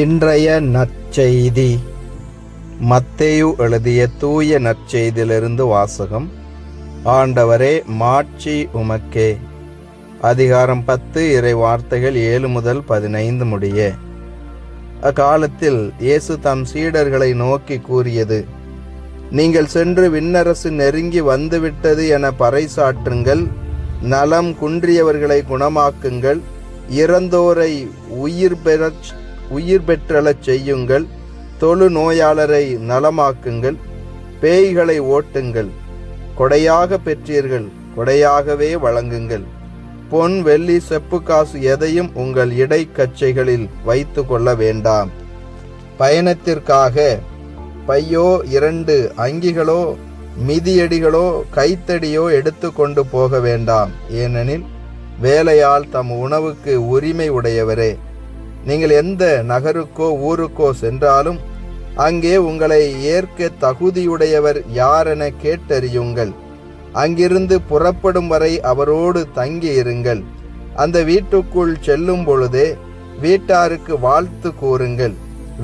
இன்றைய நற்செய்தி. மத்தேயு எழுதிய தூய நற்செய்தியிலிருந்து வாசகம். ஆண்டவரே மாட்சி உமக்கே. அதிகாரம் பத்து இறை வார்த்தைகள் ஏழு முதல் பதினைந்து முடிய. அக்காலத்தில் இயேசு தம் சீடர்களை நோக்கி கூறியது நீங்கள் சென்று விண்ணரசு நெருங்கி வந்துவிட்டது என பறைசாற்றுங்கள் நலம் குன்றியவர்களை குணமாக்குங்கள் இறந்தோரை உயிர் பெறச் உயிர் பெற்றலச் செய்யுங்கள். தொழு நோயாளரை நலமாக்குங்கள். பேய்களை ஓட்டுங்கள். கொடையாக பெற்றீர்கள் கொடையாகவே வழங்குங்கள். பொன் வெள்ளி செப்பு காசு எதையும் உங்கள் இடைக்கச்சைகளில் வைத்து கொள்ள வேண்டாம். பயணத்திற்காக பையோ இரண்டு அங்கிகளோ மிதியடிகளோ கைத்தடியோ எடுத்து கொண்டு போக வேண்டாம். ஏனெனில் வேலையால் தம் உணவுக்கு உரிமை உடையவரே. நீங்கள் எந்த நகருக்கோ ஊருக்கோ சென்றாலும் அங்கே உங்களை ஏற்க தகுதியுடையவர் யாரென கேட்டறியுங்கள். அங்கிருந்து புறப்படும் வரை அவரோடு தங்கியிருங்கள். அந்த வீட்டுக்குள் செல்லும் பொழுதே வீட்டாருக்கு வாழ்த்து கூறுங்கள்.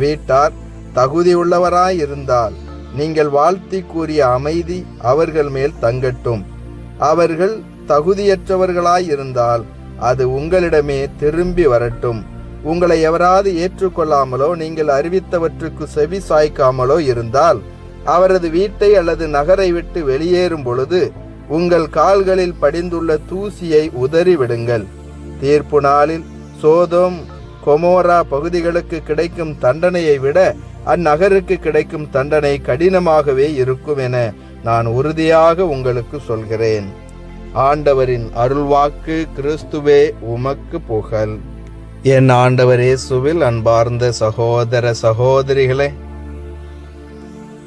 வீட்டார் தகுதியுள்ளவராயிருந்தால் நீங்கள் வாழ்த்தி கூறிய அமைதி அவர்கள் மேல் தங்கட்டும். அவர்கள் தகுதியற்றவர்களாயிருந்தால் அது உங்களிடமே திரும்பி வரட்டும். உங்களை எவராது ஏற்றுக்கொள்ளாமலோ நீங்கள் அறிவித்தவற்றுக்கு செவி சாய்க்காமலோ இருந்தால் அவரது வீட்டை அல்லது நகரை விட்டு வெளியேறும் பொழுது உங்கள் கால்களில் படிந்துள்ள தூசியை உதறிவிடுங்கள். தீர்ப்பு நாளில் சோதோம் கொமோரா பகுதிகளுக்கு கிடைக்கும் தண்டனையை விட அந்நகருக்கு கிடைக்கும் தண்டனை கடினமாகவே இருக்கும் என நான் உறுதியாக உங்களுக்கு சொல்கிறேன். ஆண்டவரின் அருள்வாக்கு கிறிஸ்துவே உமக்கு புகழ். என் ஆண்டவர் இயேசுவில் அன்பார்ந்த சகோதர சகோதரிகளே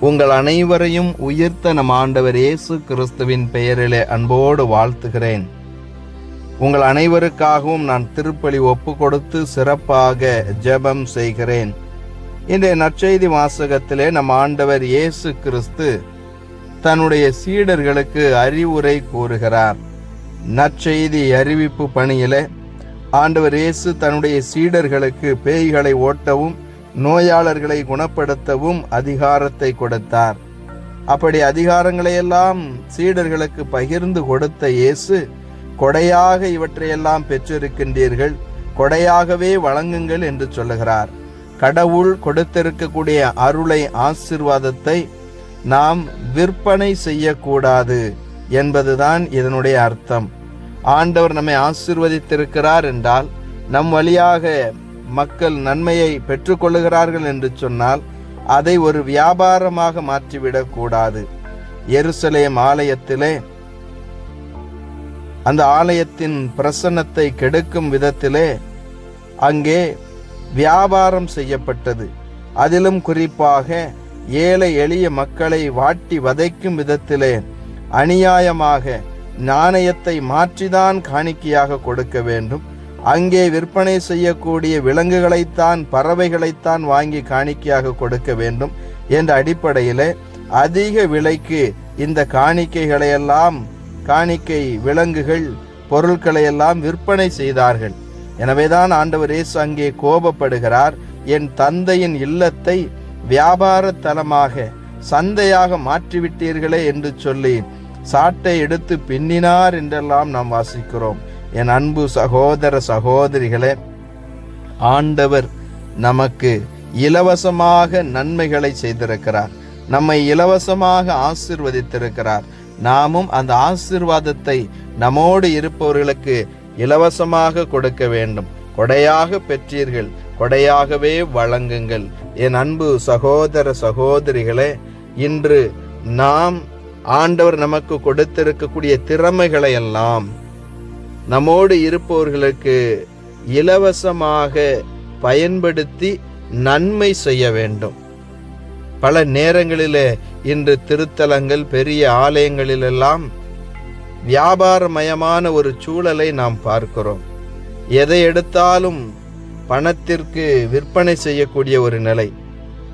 உங்கள் அனைவரையும் உயிர்த்த நம் ஆண்டவர் இயேசு கிறிஸ்துவின் பெயரிலே அன்போடு வாழ்த்துகிறேன். உங்கள் அனைவருக்காகவும் நான் திருப்பலி ஒப்பு கொடுத்து சிறப்பாக ஜெபம் செய்கிறேன். இன்றைய நற்செய்தி வாசகத்திலே நம் ஆண்டவர் இயேசு கிறிஸ்து தன்னுடைய சீடர்களுக்கு அறிவுரை கூறுகிறார். நற்செய்தி அறிவிப்பு பணியிலே ஆண்டவர் இயேசு தன்னுடைய சீடர்களுக்கு பேய்களை ஓட்டவும் நோயாளர்களை குணப்படுத்தவும் அதிகாரத்தை கொடுத்தார். அப்படி அதிகாரங்களையெல்லாம் சீடர்களுக்கு பகிர்ந்து கொடுத்த இயேசு கொடையாக இவற்றையெல்லாம் பெற்றிருக்கின்றீர்கள் கொடையாகவே வழங்குங்கள் என்று சொல்லுகிறார். கடவுள் கொடுத்திருக்கக்கூடிய அருளை ஆசிர்வாதத்தை நாம் விற்பனை செய்யக்கூடாது என்பதுதான் இதனுடைய அர்த்தம். ஆண்டவர் நம்மை ஆசிர்வதித்திருக்கிறார் என்றால் நம் வழியாக மக்கள் நன்மையை பெற்றுக்கொள்ளுகிறார்கள் என்று சொன்னால் அதை ஒரு வியாபாரமாக மாற்றிவிடக் கூடாது. எருசலேம் ஆலயத்திலே அந்த ஆலயத்தின் பிரசன்னத்தை கெடுக்கும் விதத்திலே அங்கே வியாபாரம் செய்யப்பட்டது. அதிலும் குறிப்பாக ஏழை எளிய மக்களை வாட்டி வதைக்கும் விதத்திலே அநியாயமாக நாணயத்தை மாற்றிதான் காணிக்கையாக கொடுக்க வேண்டும். அங்கே விற்பனை செய்யக்கூடிய விலங்குகளைத்தான் பறவைகளைத்தான் வாங்கி காணிக்கையாக கொடுக்க வேண்டும் என்ற அடிப்படையில் அதிக விலைக்கு இந்த காணிக்கைகளையெல்லாம் காணிக்கை விலங்குகள் பொருட்களையெல்லாம் விற்பனை செய்தார்கள். எனவேதான் ஆண்டவர் இயேசு அங்கே கோபப்படுகிறார். என் தந்தையின் இல்லத்தை வியாபார தலமாக சந்தையாக மாற்றிவிட்டீர்களே என்று சொல்லி சாட்டை எடுத்து பின்னினார் என்றெல்லாம் நாம் வாசிக்கிறோம். என் அன்பு சகோதர சகோதரிகளே ஆண்டவர் நமக்கு இலவசமாக நன்மைகளை செய்திருக்கிறார். நம்மை இலவசமாக ஆசிர்வதித்திருக்கிறார். நாமும் அந்த ஆசிர்வாதத்தை நம்மோடு இருப்பவர்களுக்கு இலவசமாக கொடுக்க வேண்டும். கொடையாக பெற்றீர்கள் கொடையாகவே வழங்குங்கள். என் அன்பு சகோதர சகோதரிகளே இன்று நாம் ஆண்டவர் நமக்கு கொடுத்திருக்கக்கூடிய திறமைகளை எல்லாம் நம்மோடு இருப்பவர்களுக்கு இலவசமாக பயன்படுத்தி நன்மை செய்ய வேண்டும். பல நேரங்களிலே இன்று திருத்தலங்கள் பெரிய ஆலயங்களிலெல்லாம் வியாபாரமயமான ஒரு சூழலை நாம் பார்க்கிறோம். எதை எடுத்தாலும் பணத்திற்கு விற்பனை செய்யக்கூடிய ஒரு நிலை.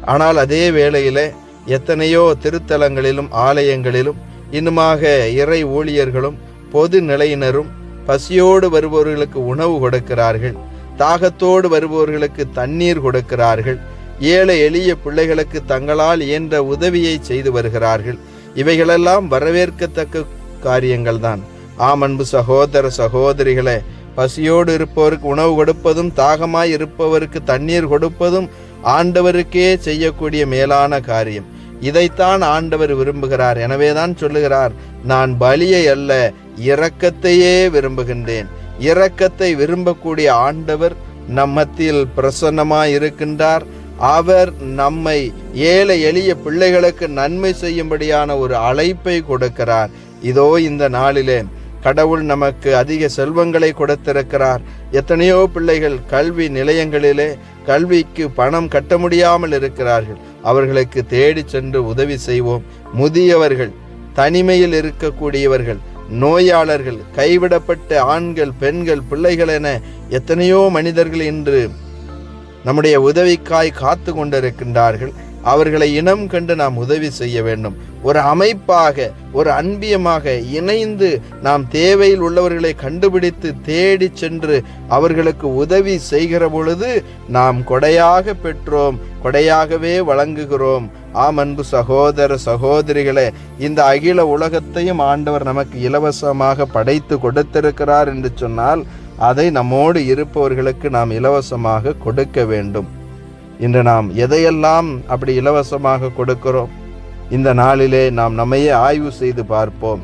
ஆனால் அதே வேளையில் எத்தனையோ திருத்தலங்களிலும் ஆலயங்களிலும் இன்னுமாக இறை ஊழியர்களும் பொது நிலையினரும் பசியோடு வருபவர்களுக்கு உணவு கொடுக்கிறார்கள். தாகத்தோடு வருபவர்களுக்கு தண்ணீர் கொடுக்கிறார்கள். ஏழை எளிய பிள்ளைகளுக்கு தங்களால் இயன்ற உதவியை செய்து வருகிறார்கள். இவைகளெல்லாம் வரவேற்கத்தக்க காரியங்கள்தான். ஆம் அன்பு சகோதர சகோதரிகளே பசியோடு இருப்பவருக்கு உணவு கொடுப்பதும் தாகமாய் இருப்பவருக்கு தண்ணீர் கொடுப்பதும் ஆண்டவருக்கே செய்யக்கூடிய மேலான காரியம். இதைத்தான் ஆண்டவர் விரும்புகிறார். எனவேதான் சொல்லுகிறார் நான் பலியை அல்ல இரக்கத்தையே விரும்புகின்றேன். இரக்கத்தை விரும்பக்கூடிய ஆண்டவர் நம்மத்தில் பிரசன்னமாக பிரசன்னமாய் இருக்கின்றார் அவர் நம்மை ஏழை எளிய பிள்ளைகளுக்கு நன்மை செய்யும்படியான ஒரு அழைப்பை கொடுக்கிறார். இதோ இந்த நாளிலே கடவுள் நமக்கு அதிக செல்வங்களை கொடுத்திருக்கிறார். எத்தனையோ பிள்ளைகள் கல்வி நிலையங்களிலே கல்விக்கு பணம் கட்ட முடியாமல் இருக்கிறார்கள். அவர்களுக்கு தேடி சென்று உதவி செய்வோம். முதியவர்கள் தனிமையில் இருக்கக்கூடியவர்கள் நோயாளர்கள் கைவிடப்பட்ட ஆண்கள் பெண்கள் பிள்ளைகள் என எத்தனையோ மனிதர்கள் இன்று நம்முடைய உதவிக்காய் காத்து கொண்டிருக்கின்றார்கள். அவர்களை இனம் கண்டு நாம் உதவி செய்ய வேண்டும். ஒரு அமைப்பாக ஒரு அன்பியமாக இணைந்து நாம் தேவையில் உள்ளவர்களை கண்டுபிடித்து தேடி சென்று அவர்களுக்கு உதவி செய்கிற பொழுது நாம் கொடையாக பெற்றோம் கொடையாகவே வழங்குகிறோம். ஆம் அன்பு சகோதர சகோதரிகளே இந்த அகில உலகத்தையும் ஆண்டவர் நமக்கு இலவசமாக படைத்து கொடுத்திருக்கிறார் என்று சொன்னால் அதை நம்மோடு இருப்பவர்களுக்கு நாம் இலவசமாக கொடுக்க வேண்டும். இன்று நாம் எதையெல்லாம் அப்படி இலவசமாக கொடுக்கிறோம்? இந்த நாளிலே நாம் நம்மையே ஆய்வு செய்து பார்ப்போம்.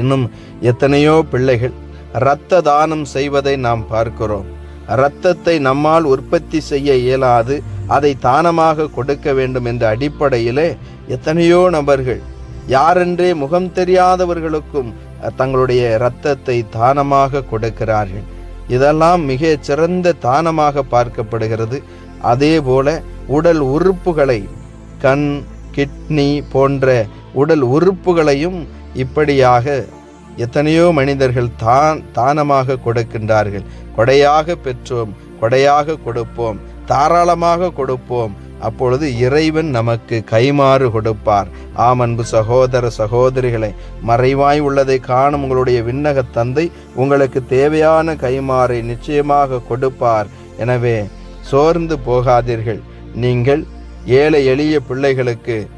இன்னும் எத்தனையோ பிள்ளைகள் இரத்த தானம் செய்வதை நாம் பார்க்கிறோம். இரத்தத்தை நம்மால் உற்பத்தி செய்ய இயலாது அதை தானமாக கொடுக்க வேண்டும் என்ற அடிப்படையிலே எத்தனையோ நபர்கள் யாரென்றே முகம் தெரியாதவர்களுக்கும் தங்களுடைய இரத்தத்தை தானமாக கொடுக்கிறார்கள். இதெல்லாம் மிக சிறந்த தானமாக பார்க்கப்படுகிறது. அதே போல உடல் உறுப்புகளை கண் கிட்னி போன்ற உடல் உறுப்புகளையும் இப்படியாக எத்தனையோ மனிதர்கள் தான் தானமாக கொடுக்கின்றார்கள். கொடையாக பெற்றோம் கொடையாக கொடுப்போம் தாராளமாக கொடுப்போம். அப்பொழுது இறைவன் நமக்கு கைமாறு கொடுப்பார். ஆம் அன்பு சகோதர சகோதரிகளை மறைவாய் உள்ளதை காணும் உங்களுடைய விண்ணக தந்தை உங்களுக்கு தேவையான கைமாறை நிச்சயமாக கொடுப்பார். எனவே சோர்ந்து போகாதீர்கள். நீங்கள் ஏழை எளிய பிள்ளைகளுக்கு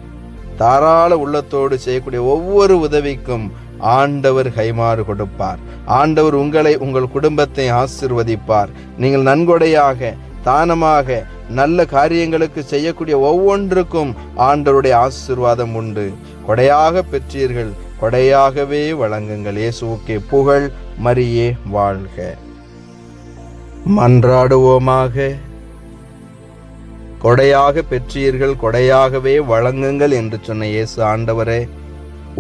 தாராள உள்ளத்தோடு செய்யக்கூடிய ஒவ்வொரு உதவிக்கும் ஆண்டவர் கைமாறு கொடுப்பார். ஆண்டவர் உங்களை உங்கள் குடும்பத்தை ஆசிர்வதிப்பார். நீங்கள் நன்கொடையாக தானமாக நல்ல காரியங்களுக்கு செய்யக்கூடிய ஒவ்வொன்றுக்கும் ஆண்டவருடைய ஆசிர்வாதம் உண்டு. கொடையாக பெற்றீர்கள் கொடையாகவே வழங்குங்கள். இயேசுக்கே புகழ் மரியே வாழ்க. மன்றாடுவோமாக கொடையாக பெற்றீர்கள் கொடையாகவே வழங்குங்கள் என்று சொன்ன இயேசு ஆண்டவரே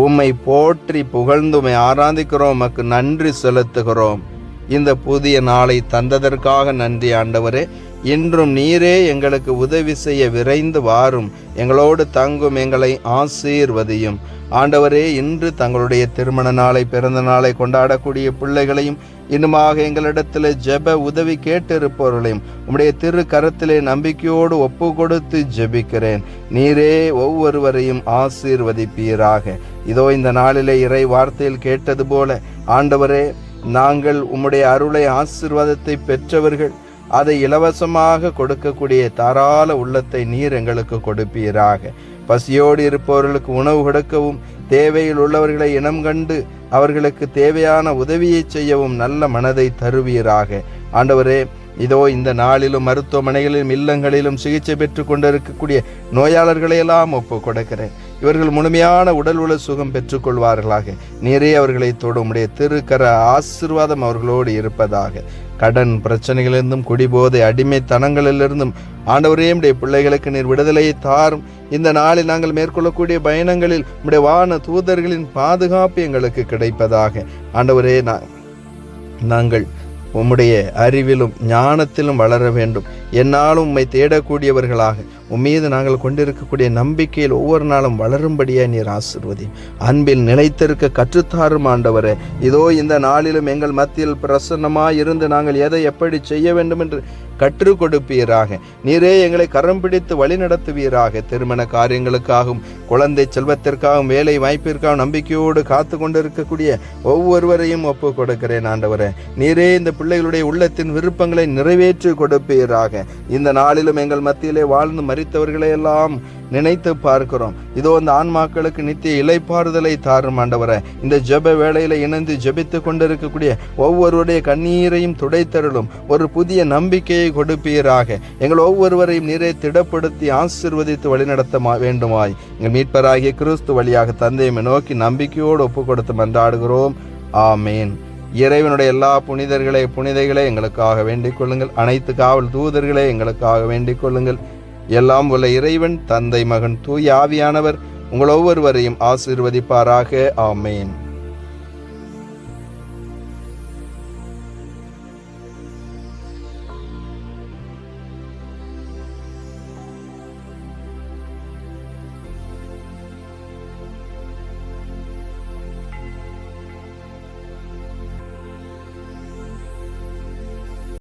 உம்மை போற்றி புகழ்ந்துமை ஆராதிக்கிறோம் உமக்கு நன்றி செலுத்துகிறோம். இந்த புதிய நாளை தந்ததற்காக நன்றி ஆண்டவரே. இன்றும் நீரே எங்களுக்கு உதவி செய்ய விரைந்து வாரும். எங்களோடு தங்கும் எங்களை ஆசீர்வதியும். ஆண்டவரே இன்று தங்களுடைய திருமண நாளை பிறந்த நாளை கொண்டாடக்கூடிய பிள்ளைகளையும் இன்னுமாக எங்களிடத்தில் ஜெப உதவி கேட்டிருப்பவர்களையும் உம்முடைய திரு கரத்திலே நம்பிக்கையோடு ஒப்பு கொடுத்து ஜெபிக்கிறேன். நீரே ஒவ்வொருவரையும் ஆசீர்வதிப்பீராக. இதோ இந்த நாளிலே இறை வார்த்தையில் கேட்டது போல ஆண்டவரே நாங்கள் உம்முடைய அருளை ஆசீர்வாதத்தை பெற்றவர்கள் அதை இலவசமாக கொடுக்கக்கூடிய தாராள உள்ளத்தை நீர் எங்களுக்கு கொடுப்பீராக. பசியோடு இருப்பவர்களுக்கு உணவு கொடுக்கவும் தேவையில் உள்ளவர்களை இனம் கண்டு அவர்களுக்கு தேவையான உதவியை செய்யவும் நல்ல மனதை தருவீராக. ஆண்டவரே இதோ இந்த நாளிலும் மருத்துவமனைகளிலும் இல்லங்களிலும் சிகிச்சை பெற்று கொண்டிருக்கக்கூடிய நோயாளர்களை எல்லாம் ஒப்பு கொடுக்கிறேன். இவர்கள் முழுமையான உடல் உள சுகம் பெற்றுக்கொள்வார்களாக நிறைய அவர்களை தொடும். உடைய திருக்கர ஆசிர்வாதம் அவர்களோடு இருப்பதாக. கடன் பிரச்சனைகளிலிருந்தும் குடிபோதை அடிமைத்தனங்களிலிருந்தும் ஆண்டவரே உடைய பிள்ளைகளுக்கு நீர் விடுதலையை தாரும். இந்த நாளில் நாங்கள் மேற்கொள்ளக்கூடிய பயணங்களில் உடைய வான தூதர்களின் பாதுகாப்பு எங்களுக்கு கிடைப்பதாக. ஆண்டவரே நான் நாங்கள் உம்முடைய அறிவிலும் ஞானத்திலும் வளர வேண்டும். என்னாலும் உம்மை தேடக்கூடியவர்களாக உம்மீது நாங்கள் கொண்டிருக்கக்கூடிய நம்பிக்கையில் ஒவ்வொரு நாளும் வளரும்படியாக நீர் ஆசிர்வதி. அன்பில் நிலைத்திருக்க கற்றுத்தாரும் ஆண்டவரே. இதோ இந்த நாளிலும் எங்கள் மத்தியில் பிரசன்னமாக இருந்து நாங்கள் எதை எப்படி செய்ய வேண்டும் என்று கற்றுக் கொடுப்பீராக நீரே எங்களை கரம் பிடித்து வழி நடத்துவீராக. திருமண காரியங்களுக்காகவும் குழந்தை செல்வத்திற்காகவும் வேலை வாய்ப்பிற்காகவும் நம்பிக்கையோடு காத்து கொண்டிருக்கக்கூடிய ஒவ்வொருவரையும் ஒப்பு கொடுக்கிறேன் ஆண்டவரே. நீரே இந்த பிள்ளைகளுடைய உள்ளத்தின் விருப்பங்களை நிறைவேற்றி கொடுப்பீராக. இந்த நாளிலும் எங்கள் மத்தியிலே வாழ்ந்து மறித்தவர்களை எல்லாம் நினைத்து பார்க்கிறோம். இதோ அந்த ஆன்மாக்களுக்கு நித்திய இலைப்பாறுதலை தாரும் ஆண்டவரை. இந்த ஜெப வேளையில இணைந்து ஜெபித்து கொண்டிருக்கக்கூடிய ஒவ்வொருவருடைய கண்ணீரையும் துடைத்தருளும். ஒரு புதிய நம்பிக்கையை கொடுப்பீராக. எங்கள் ஒவ்வொருவரையும் நீரை திடப்படுத்தி ஆசிர்வதித்து வழிநடத்த வேண்டுமாய். எங்கள் மீட்பராகிய கிறிஸ்து வழியாக தந்தையை நோக்கி நம்பிக்கையோடு ஒப்பு கொடுத்து மன்றாடுகிறோம். ஆமேன். இறைவனுடைய எல்லா புனிதர்களே புனிதைகளே எங்களுக்காக வேண்டிக் கொள்ளுங்கள். அனைத்து காவல் தூதர்களே எங்களுக்காக வேண்டிக் கொள்ளுங்கள். எல்லாம் உள்ள இறைவன் தந்தை மகன் தூய ஆவியானவர் உங்கள் ஒவ்வொருவரையும் ஆசீர்வதிப்பாராக. ஆமேன்.